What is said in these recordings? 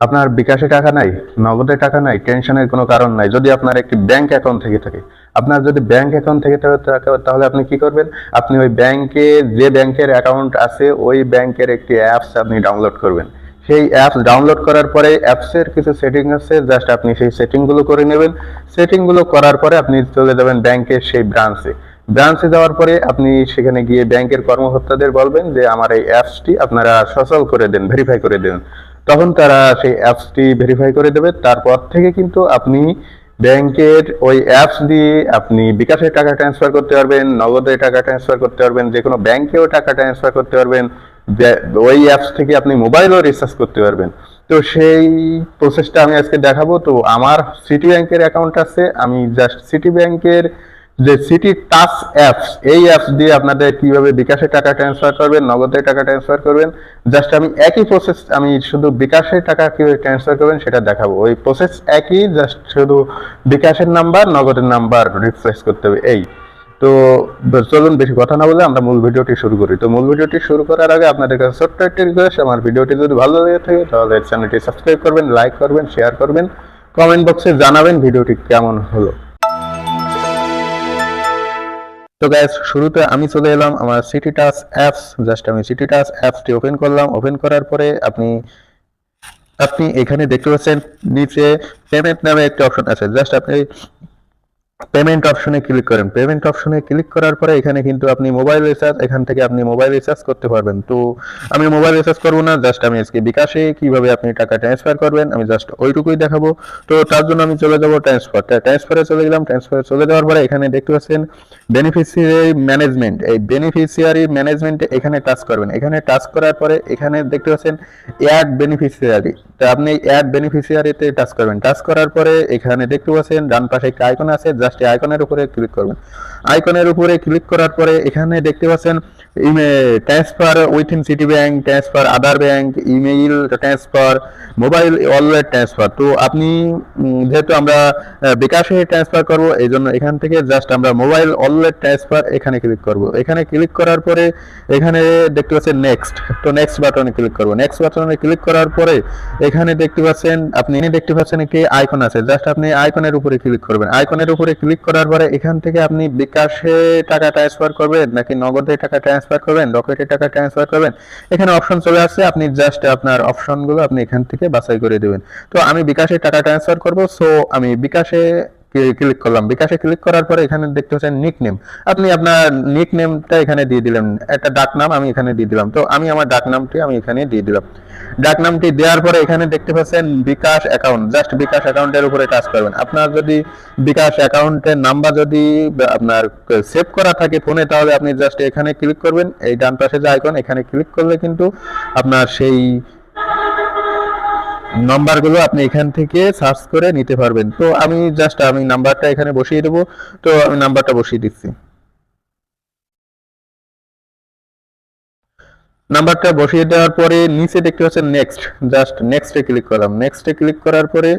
আপনার বিকাশে টাকা নাই, নগদে টাকা নাই টেনশনের কোনো কারণ নাই। যদি আপনার একটি ব্যাংক অ্যাকাউন্ট থেকে থাকে, আপনার যদি ব্যাংক অ্যাকাউন্ট থেকে থাকে তাহলে আপনি কি করবেন? আপনি ওই ব্যাংকে যে ব্যাংকের অ্যাকাউন্ট আছে, ওই ব্যাংকের একটি অ্যাপস আপনি ডাউনলোড করবেন। সেই অ্যাপস ডাউনলোড করার পরে অ্যাপসের কিছু সেটিং আছে জাস্ট আপনি সেই সেটিংগুলো করে নেবেন। সেটিংগুলো করার পরে আপনি চলে যাবেন ব্যাংকের সেই ব্রাঞ্চে ব্রাঞ্চে যাওয়ার পরে আপনি সেখানে গিয়ে ব্যাংকের কর্মকর্তাদের বলবেন যে, আমার এই অ্যাপসটি আপনারা সচল করে দেন ভেরিফাই করে দেন। তখন তারা সেই অ্যাপসটি ভেরিফাই করে দেবে। তারপর থেকে কিন্তু আপনি ব্যাংকের ওই অ্যাপস দিয়ে আপনি বিকাশের টাকা ট্রান্সফার করতে পারবেন নগদে টাকা ট্রান্সফার করতে পারবেন যে কোনো ব্যাংকেও টাকা ট্রান্সফার করতে পারবেন ওই অ্যাপস থেকে আপনি মোবাইলও রিচার্জ করতে পারবেন। তো সেই প্রসেসটা আমি আজকে দেখাবো। তো আমার সিটি ব্যাংকের অ্যাকাউন্ট আছে, আমি জাস্ট সিটি ব্যাংকের যে সিটি টাচ অ্যাপস এই অ্যাপস দিয়ে আপনাদের কীভাবে বিকাশে টাকা ট্রান্সফার করবেন নগদে টাকা ট্রান্সফার করবেন জাস্ট আমি একই প্রসেস আমি শুধু বিকাশের টাকা কীভাবে ট্রান্সফার করবেন সেটা দেখাবো। ওই প্রসেস একই জাস্ট শুধু বিকাশের নাম্বার নগদের নাম্বার রিফ্রেশ করতে হবে, এই। তো চলুন বেশি কথা না বলে আমরা মূল ভিডিওটি শুরু করি। তো মূল ভিডিওটি শুরু করার আগে আপনাদের কাছে ছোট্ট একটি রিকোয়েস্ট আমার ভিডিওটি যদি ভালো লেগে থাকে তাহলে চ্যানেলটি সাবস্ক্রাইব করবেন লাইক করবেন শেয়ার করবেন কমেন্ট বক্সে জানাবেন ভিডিওটি কেমন হলো। তো গ্যাস শুরুতে আমি চলে এলাম আমার সিটি টাস অ্যাপস জাস্ট আমি সিটি টাস অ্যাপসটি ওপেন করলাম। ওপেন করার পরে আপনি আপনি এখানে দেখতে পাচ্ছেন, নিচে পেমেন্ট নামে একটি অপশন আছে। জাস্ট আপনি পেমেন্ট অপশনে ক্লিক করেন। পেমেন্ট অপশনে ক্লিক করার পরে এখানে কিন্তু আপনি মোবাইল রিচার্জ এখান থেকে আপনি মোবাইল রিচার্জ করতে পারবেন। তো আমি মোবাইল রিচার্জ করব না জাস্ট আমি আজকে বিকাশে কীভাবে আপনি টাকা ট্রান্সফার করবেন, আমি জাস্ট ওইটুকুই দেখাবো। তো তার জন্য আমি চলে যাব ট্রান্সফার ট্রান্সফারে চলে গেলাম ট্রান্সফারে চলে যাওয়ার পরে এখানে দেখতে পাচ্ছেন বেনিফিসিয়ারি ম্যানেজমেন্ট এই বেনিফিসিয়ারি ম্যানেজমেন্টে এখানে টাচ করবেন। এখানে টাচ করার পরে এখানে দেখতে পাচ্ছেন অ্যাড বেনিফিসিয়ারি তো আপনি অ্যাড বেনিফিসিয়ারিতে টাচ করবেন। টাচ করার পরে এখানে দেখতে পাচ্ছেন ডান পাশে একটা আইকন আছে জাস্ট আইকনের উপরে ক্লিক করবেন। আইকনের উপরে ক্লিক করার পরে এখানে দেখতে পাচ্ছেন transfer within Citi bank transfer other bank email transfer mobile wallet transfer তো আপনি যেহেতু আমরা বিকাশে ট্রান্সফার করব এই জন্য এখান থেকে জাস্ট আমরা মোবাইল ওয়ালেট ট্রান্সফার এখানে ক্লিক করব। এখানে ক্লিক করার পরে, এখানে দেখতে পাচ্ছেন নেক্সট তো নেক্সট বাটনে ক্লিক করব। নেক্সট বাটনে ক্লিক করার পরে, এখানে দেখতে পাচ্ছেন, আপনি দেখতে পাচ্ছেন একটি আইকন আছে। জাস্ট আপনি আইকনের উপরে ক্লিক করবেন। আইকনের উপরে ক্লিক করার পরে, এখান থেকে আপনি বিকাশে টাকা ট্রান্সফার করবেন, নাকি নগদে টাকা ট্রান্সফার করবেন রকেটে টাকা ট্রান্সফার করবেন, এখানে অপশন চলে আসছে, আপনি জাস্ট আপনার অপশনগুলো আপনি এখান থেকে বাছাই করে দেবেন। তো আমি বিকাশে টাকা ট্রান্সফার করব সো আমি বিকাশে ক্লিক করলাম। বিকাশে ক্লিক করার পরে এখানে দেখতে পাচ্ছেন নিক নেম আপনি আপনার নিক নেমটা এখানে দিয়ে দিলেন। একটা ডাক নাম আমি এখানে দিয়ে দিলাম। তো আমি আমার ডাক নামটি আমি এখানে দিয়ে দিলাম। ডাক নামটি দেওয়ার পরে এখানে দেখতে পাচ্ছেন বিকাশ অ্যাকাউন্ট জাস্ট বিকাশ অ্যাকাউন্টের উপরে টাচ করবেন। আপনার যদি বিকাশ অ্যাকাউন্টের নাম্বার যদি আপনার সেভ করা থাকে ফোনে তাহলে আপনি জাস্ট এখানে ক্লিক করবেন। এই ডান পাশে যে আইকন এখানে ক্লিক করলে কিন্তু আপনার সেই নাম্বারগুলো আপনি এখান থেকে সার্চ করে নিতে পারবেন। তো আমি জাস্ট আমি নাম্বারটা এখানে বসিয়ে দেবো। তো আমি নাম্বারটা বসিয়ে দিচ্ছি। নাম্বারটা বসিয়ে দেওয়ার পরে নিচে দেখতে পাচ্ছেন নেক্সট জাস্ট নেক্সটে ক্লিক করলাম। নেক্সটে ক্লিক করার পরে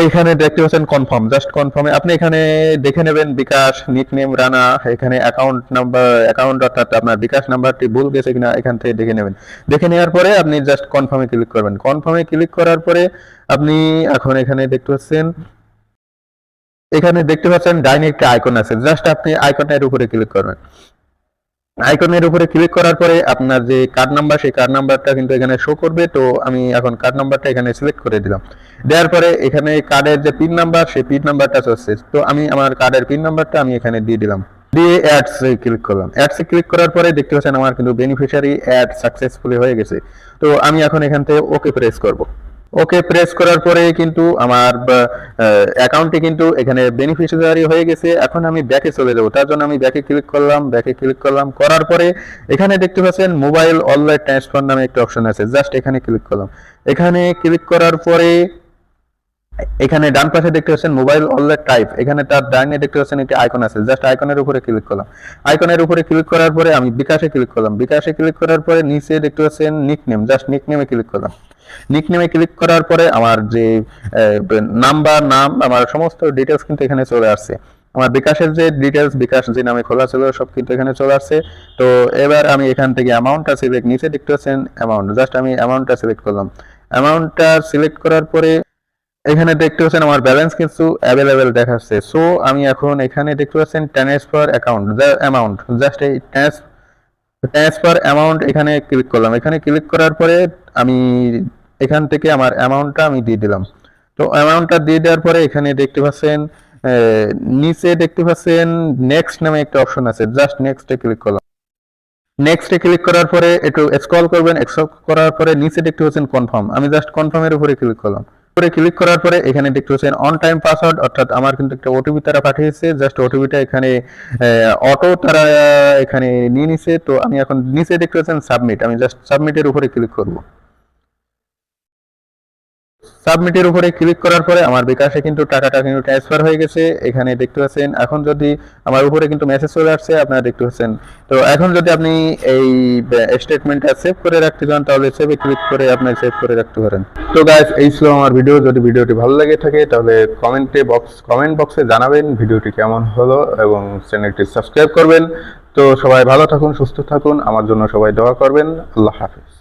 এইখানে দেখতে পাচ্ছেন কনফার্ম জাস্ট কনফার্মে আপনি এখানে দেখে নেবেন বিকাশ নিকনেম রানা, এখানে অ্যাকাউন্ট নাম্বার অ্যাকাউন্ট অর্থাৎ আপনার বিকাশ নাম্বারটি ভুল গেছে কিনা এখান থেকে দেখে নেবেন। দেখে নেওয়ার পরে আপনি জাস্ট কনফার্মে ক্লিক করবেন। কনফার্মে ক্লিক করার পরে আপনি এখন এখানে দেখতে পাচ্ছেন, এখানে দেখতে পাচ্ছেন ডাইনে একটা আইকন আছে। জাস্ট আপনি আইকনের উপরে ক্লিক করবেন। আইকনের উপরে ক্লিক করার পরে আপনার যে কার্ড নাম্বার সেই কার্ড নাম্বারটা কিন্তু এখানে শো করবে। তো আমি এখন কার্ড নাম্বারটা এখানে সিলেক্ট করে দিলাম। দেওয়ার পরে এখানে কার্ডের যে পিন নাম্বার সেই পিন নাম্বারটা চলছে তো আমি আমার কার্ডের পিন নাম্বারটা আমি এখানে দিয়ে দিলাম। দিয়ে অ্যাডস ক্লিক করলাম। অ্যাডস ক্লিক করার পরে দেখতে পাচ্ছেন আমার কিন্তু বেনিফিশিয়ারি অ্যাড সাকসেসফুলি হয়ে গেছে। তো আমি এখন এখান থেকে ওকে প্রেস করব। ওকে প্রেস করার পরে কিন্তু আমার অ্যাকাউন্টে কিন্তু এখানে বেনিফিশিয়ারি হয়ে গেছে। এখন আমি ব্যাকে চলে যাব। তার জন্য আমি ব্যাকে ক্লিক করলাম। ব্যাকে ক্লিক করলাম। করার পরে এখানে দেখতে পাচ্ছেন মোবাইল অনলাইন ট্রান্সফার নামে একটা অপশন আছে। জাস্ট এখানে ক্লিক করলাম। এখানে ক্লিক করার পরে এখানে ডান পাশে দেখতে পাচ্ছেন মোবাইল অনলাইন টাইপ এখানে তার ডাইনে দেখতে পাচ্ছেন একটি আইকন আছে। জাস্ট আইকনের উপরে ক্লিক করলাম। আইকনের উপরে ক্লিক করার পরে আমি বিকাশে ক্লিক করলাম। বিকাশে ক্লিক করার পরে নিচে দেখতে পাচ্ছেন নিকনেম জাস্ট নিকনেমে ক্লিক করলাম। নিকনেমে ক্লিক করার পরে আমার যে নাম্বার নাম, আমার সমস্ত ডিটেলস কিন্তু এখানে চলে আসছে। আমার বিকাশের যে ডিটেলস বিকাশ যে নামে খোলা ছিল, সব কিন্তু এখানে চলে আসছে। তো এবার আমি এখান থেকে অ্যামাউন্টটা সিলেক্ট নিচে দেখতে পাচ্ছেন অ্যামাউন্ট জাস্ট আমি অ্যামাউন্টটা সিলেক্ট করলাম। অ্যামাউন্টটা সিলেক্ট করার পরে এখানে দেখতে পাচ্ছেন আমার ব্যালেন্স কিন্তু অ্যাভেলেবেল দেখাচ্ছে। সো আমি এখন এখানে দেখতে পাচ্ছেন transfer account the amount just এই ট্রান্সফার অ্যামাউন্ট এখানে ক্লিক করলাম। এখানে ক্লিক করার পরে আমি এখান থেকে আমার অ্যামাউন্টটা আমি দিয়ে দিলাম। তো অ্যামাউন্টটা দিয়ে দেওয়ার পরে এখানে দেখতে পাচ্ছেন নিচে দেখতে পাচ্ছেন নেক্সট নামে একটা অপশন আছে। জাস্ট নেক্সটে ক্লিক করলাম। নেক্সটে ক্লিক করার পরে একটু স্ক্রল করবেন স্ক্রল করার পরে নিচে দেখতে পাচ্ছেন কনফার্ম আমি জাস্ট কনফার্মের উপরে ক্লিক করলাম। উপরে ক্লিক করার পরে এখানে দেখতে পাচ্ছেন অন টাইম পাসওয়ার্ড অর্থাৎ আমার কিন্তু একটা ওটিপি তারা পাঠিয়েছে জাস্ট ওটিপিটা এখানে অটো তারা এখানে নিয়ে নিছে। তো আমি এখন নিচে দেখতে পাচ্ছেন সাবমিট আমি জাস্ট সাবমিটের উপরে ক্লিক করব। সাবমিটের উপরে ক্লিক করার পরে আমার বিকাশে কিন্তু টাকাটা কিন্তু ট্রান্সফার হয়ে গেছে। এখানে দেখতে পাচ্ছেন, এখন যদি আমার উপরে কিন্তু মেসেজ চলে আসছে, আপনারা দেখতে পাচ্ছেন। তো এখন যদি আপনি এই স্টেটমেন্টটা সেভ করে রাখতে চান, তাহলে সেভে ক্লিক করে আপনি সেভ করে রাখতে পারেন। তো গাইস এই ছিল আমার ভিডিও যদি ভিডিওটি ভালো লাগে থাকে, তাহলে কমেন্টে বক্স কমেন্ট বক্সে জানাবেন ভিডিওটি কেমন হলো এবং চ্যানেলটি সাবস্ক্রাইব করবেন। তো সবাই ভালো থাকুন, সুস্থ থাকুন। আমার জন্য সবাই দোয়া করবেন। আল্লাহ হাফিজ।